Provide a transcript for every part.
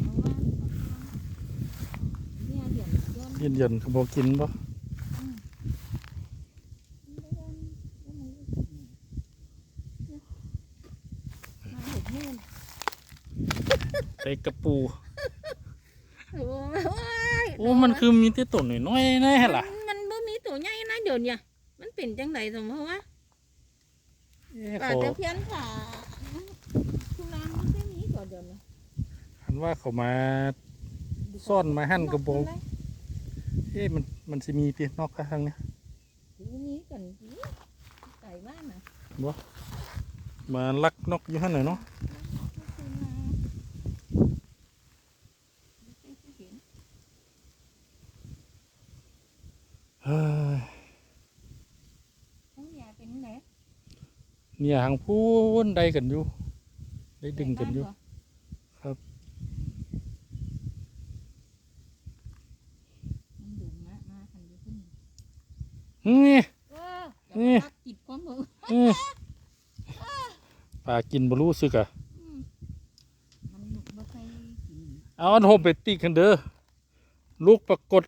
เพราะว่าเนี่ยเดี๋ยวย้อนเย็นเย็นๆก็บ่กินบ่มาเห็ดเงินใส่กระปูโอ้ยโอ้มันคือมีแต่ต้นน้อยๆแน่ล่ะ มันบ่มีตัวใหญ่นะเดี๋ยวเนี่ยมันเป็นจังไดสมมติว่าเอ๊ะป่าเขาตะเพียนขาทุรานมันไม่มีก่อนเดี๋ยวนี้ คัน ว่าเขามาซ่อนมาหั่นกระโปรงเอ๊ะมันมันสิมีเพียนอกทางเนี้ยมีกันสิไก่บ้านน่ะมาลักนกอยู่หั่นน่ะเนาะเฮ้ยทั้งยาเป็นไหนเนี่ยหางพูนใดกันอยู่ ได้ดึงกันอยู่ ครับ มันดุมามาคันอยู่ขึ้น นี่เออนี่จับจิตความมืออื้อปลากินบ่รู้สึกอะอืมมันบ่เคยกินเอาอันโฮมไปติกันเด้อลูกปรากฏ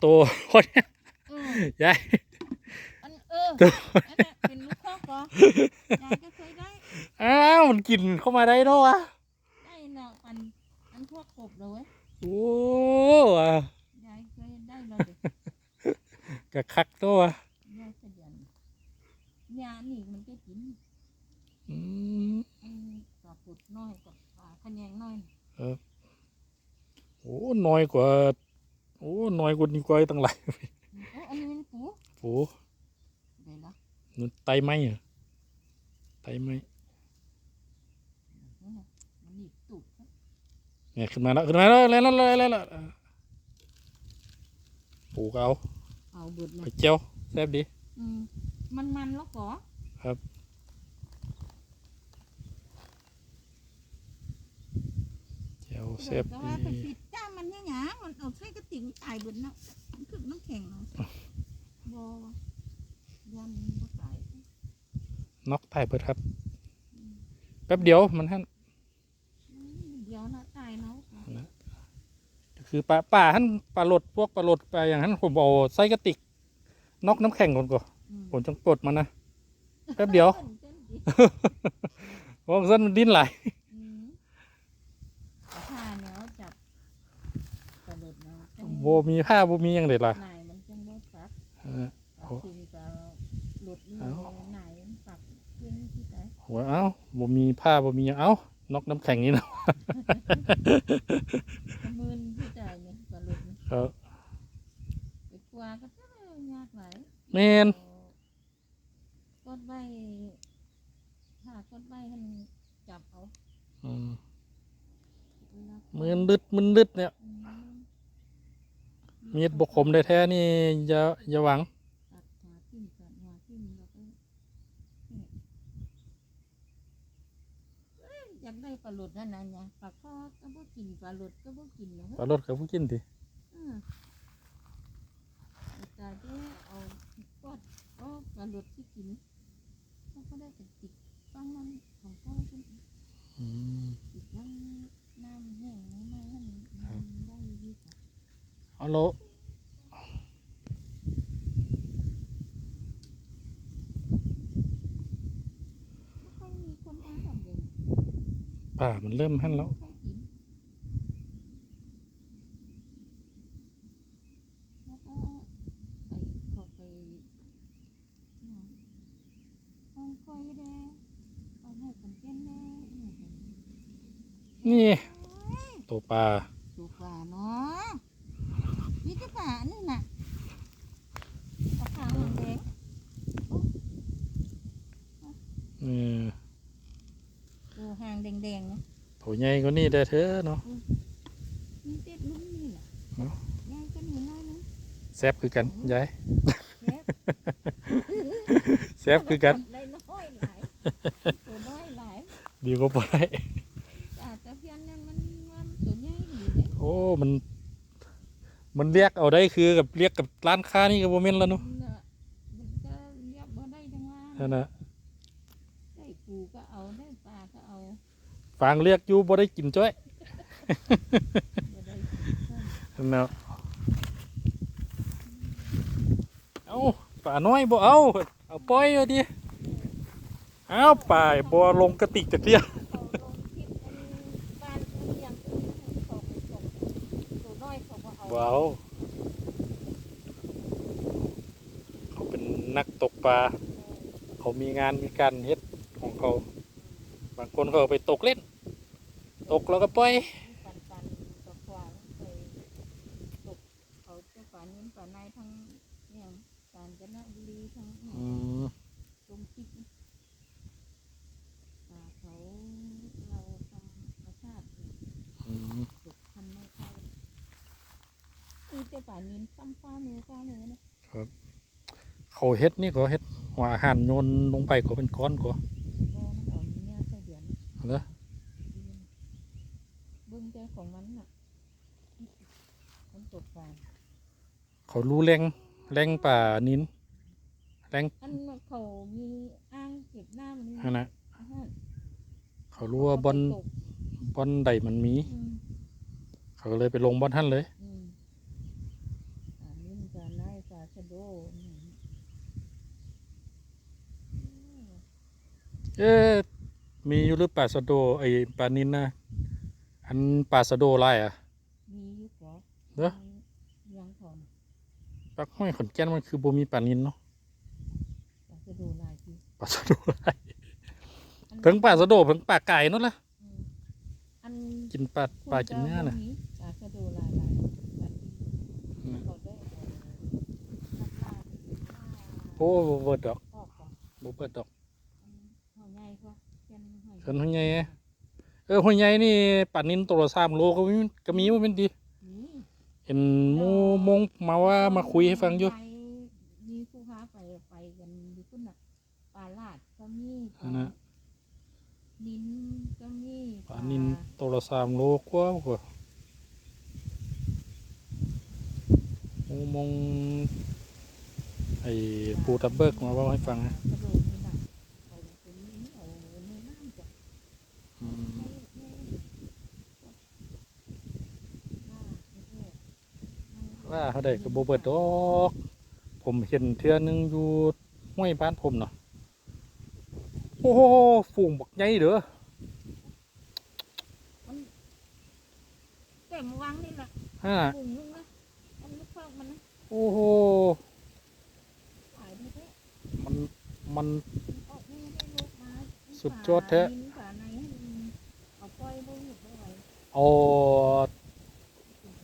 โตวคนเนี้ยเออยายอันเออตัวอันน่ะเป็นลูกข้อกอยายก็เคยได้อ้าวมันกินเข้ามาได้เนาะวะได้เนาะอันอันพวกกบเลยเว้ยโอ้ว่ะยายเคยได้เลยเด็ กกะคักเนาะวะยายเสดียนยานี่มันก็กินอืมอันปลาปุดน้อยกับปลาขะแยงน้อยโอ้น้อยกว่า โอ้น้อยกว่านี้กว่าตั้งหลายโอ้อันนี้มันปูโอ้เดี๋ยวนะนั่นไตไหมเหรอไตไหมนั่นน่ะมันหนีบตุกเนี่ยขึ้นมาแล้วขึ้นมาแล้วแล้วแล้วแล้วแล้วปูก็เอา เอาเบิดเลไปยเจียวแซ่บดีอืมมันมันแล้วก็เจียวแซ่บแต่ดีว่าถ้าปิดจ้ามันเนี่ยหยามันเอาใส่กระติ่งตายเบิดเนาะมันคือน้ำแข็งเนาะบ่ยันบ่ตายน็อกไตเปิดครับ แป๊บเดียวมันท่าน อืมเดี๋ยวนะตายเนาะ คือปลาป่าท่านปลาหลดพวกปลาหลดปลาอย่างนั้นผมเอาใส่กระติกน็อกน้ำแข็งก่อนก่อนอืมผมจังปลดมันนะแป๊บเดียวเต้นดิเพราะเส้นมันดิ้นไหลายอืมผ้าเนาะจับกระโดดเนาะจังโบมีผ้าโบมีอย่างเด็ดล่ะนายมันจังได้ปักเออปักกินก็หลุดนี่เอ้านายมันปักเก่งที่ไหนหัวเอ้าโบมีผ้าโบมีอย่างเอ้าน็อกน้ำแข็งนี่นะกระมืน ครับไปกลัวก็จะยากหลายแมนกดใบถ้ากดใบให้มันจับเอาอืมเวลามือนดึดมือนดึดเนี่ยอืมมีดบกคมได้แท้ๆนี่อย่าอย่าหวังตัดหัวทิ่มตัดหัวทิ่มแล้วก็เนี่ยเอ้ยอยากได้ปลาหลุดนั่นนะเนี่ยปลาคอก็บ่กินปลาหลุดก็บ่กินเนาะปลาหลดกับผู้กินดิ อืมแต่เด้เอากอด เอาปลาหลุดที่กินเขาก็ได้แต่ติดฟังมันของพ่อเป็นอืมติดน้ำน้ำแห้งน้ำไม่ให้มันมันได้ดีกว่าเอาโลไม่ค่อยมีคนทำแบบเดิมป่ามันเริ่มหั่นแล้วไม่ค่อยกินแล้วก็ไปเขาไปเนี่ยห้อง คอยแดงเอาให้คนเต้นแดงเนี่ยนี่ตัวปลาดูปลาเนาะนี่ก็ปลาอันนี่น่ะเอาขาวแดงเออตัวหางแดงๆนะตัวใหญ่กว่านี่ได้เถอะเนาะนี่เต็ดลุ้นนี่แหละเนาะยายก็หนีน้อยนึงแซ่บคือกันยายแซ่บแซ่บคือกัน ตัวน้อยหลายดีกว่าปลาได้ปลาตะเพียนนั่นมันมันตัวใหญ่ดีเลยโอ้มัน มันเรียกเอาได้คือกับเรียกกับร้านค้านี่ก็บ่แม่นแล้วเนาะมันน่ะมันก็เรียบบ่ได้จังว่านั่นน่ะได้ปูก็เอาได้ปลาก็เอาฟางเรียกอยู่บ่ได้กินจ้อยบ่ได้กินซ้ำเนาะเอาป่าน้อยบ่เอาเอาปล่อยเอาดิเอ้าป่าบ่ลงกระติกจักเที่ยเขาลงคลิปอันบ้านเขาเลี้ยงตัวนี้ให้เขาวเขาเป็นนักตกปลา เขามีงานมีการเฮ็ดของเขา บางคนเขาไปตกเล่น ตกแล้วก็ปล่อยเขาจะป่านิ้นในทั้งเนี่ยกาญจนบุรีทั้งเนี่ย อืม ลงคลิปป่าเขาเราทำประชาติ อืม ตกทำไม่เข้าคือจะป่า นิ้นซ้ำฟ้ามือฟ้ามือนะเขาเฮ็ดนี่ก็เฮ็ดหัวอาหารโยนลงไปก็เป็นก้อนก็ก็มันเอาเนี่ยใส่เดือนเหรอเบื้องใจของมันน่ะมันตกปลาเขารู้แรงแรงป่านินแรงอันว่าเขามีอ้างเก็บน้ำนี่ฮะนะอาหารเขารู้ว่าบอลตกบอลใดมันมีอืมเขาก็เลยไปลงบอลท่านเลย อืมอันนี้มันจะไล่ปลาชะโดอืม เอ๊ะมีอยู่หรือป่าสะโดไอ้ป่านินนะอันป่าสะโดลายอะมีอยู่เหรอเหรอมียังถอนปักห้อยขอนแก่นมันคือบ่มีป่านินเนาะปลาชะโดลายทีป่าสะโดลายเพิ่งป่าสะโดเพิ่งป่าไก่นั่นละอืมอันกินปลาปลากินเนื้อน่ะคุณจะบ่มีปลาชะโดลายลายปลาดีอืมเขาได้เอานักล่าล่าโอ้บ่เบิดดอกออกก่อนบ่เบิดดอก หอยใหญ่ก็เช่นหอย เพิ่นหอยใหญ่เออห้วยใหญ่นี่ป่านินตัวละ3โลก็มีก็มีว่าเป็นดีนี่เห็นหมูมงมาว่ามาคุยให้ฟังอยู่ไปมีผู้ค้าไปไปกันอยู่พุ่นน่ะปลาลาดก็มีปอัลานน่ะนินก็มีป่านินตัวละ3โลกว่ากว่าหมูมงไอ้ปูทับเบิกมาเว่าให้ฟังนะ กระโดดนี่น่ะเอาเป็นนี้เอาในน้ำจ้ะ อืม ให้ให้อ่าให้ให้ให้ ว่า เขาได้กับโบเบิดดอก ผมเห็นเทือนึงอยู่ห้วยบ้านผมเนาะโอ้โหฝูงบักใหญ่เด้อแต่มาวางนี่แหละฮะปุ่งนึงนะมันไม่เข้ามันนะโอ้โหขายได้แท้มันมันออกนี่ให้ลูกมาสุดยอดแท้นินฝาในให้มันเอา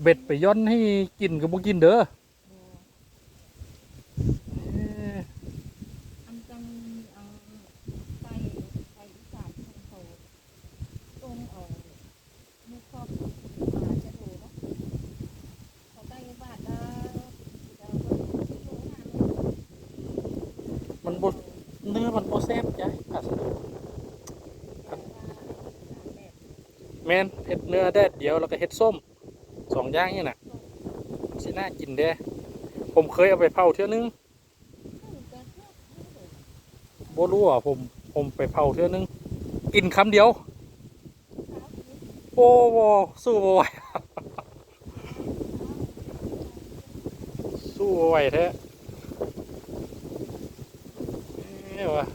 เบ็ดไปย่อนให้กินกับบ่กินเด้อบ่เอ้ยอันจังเอาไปไปอีสานของเขาตรงเอาไม่ครอบปลาจะดูเนาะเขาได้บาทละจะเอมันบ่เนื้อมันบ่แซ่บยายผัดแต่ว่าแบแมนเฮ็ดเนื้อแดดเดียวแล้วก็เฮ็ดส้ม สองอย่างนี่นะสิน่ากินเด้ ผมเคยเอาไปเผาเทื่อนึงบ่รู้อะผมผมไปเผาเทื่อนึง กินคำเดียว โอ้โหสู้บ่ไหวสู้บ่ไหวแท้เอ้ยวะ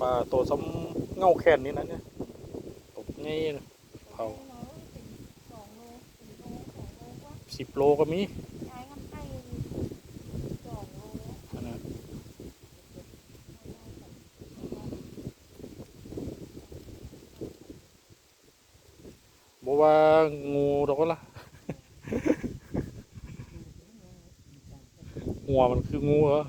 ปลาตัวซ้ำเงาแขนนี่นะเนี่ย นะเผาเราเป็นสองโลสี่โลสองโลว่าสิบโลก็มีนให้สองโลอันนั้นบอกว่างูดอกละหัวมันคืองูเหรอ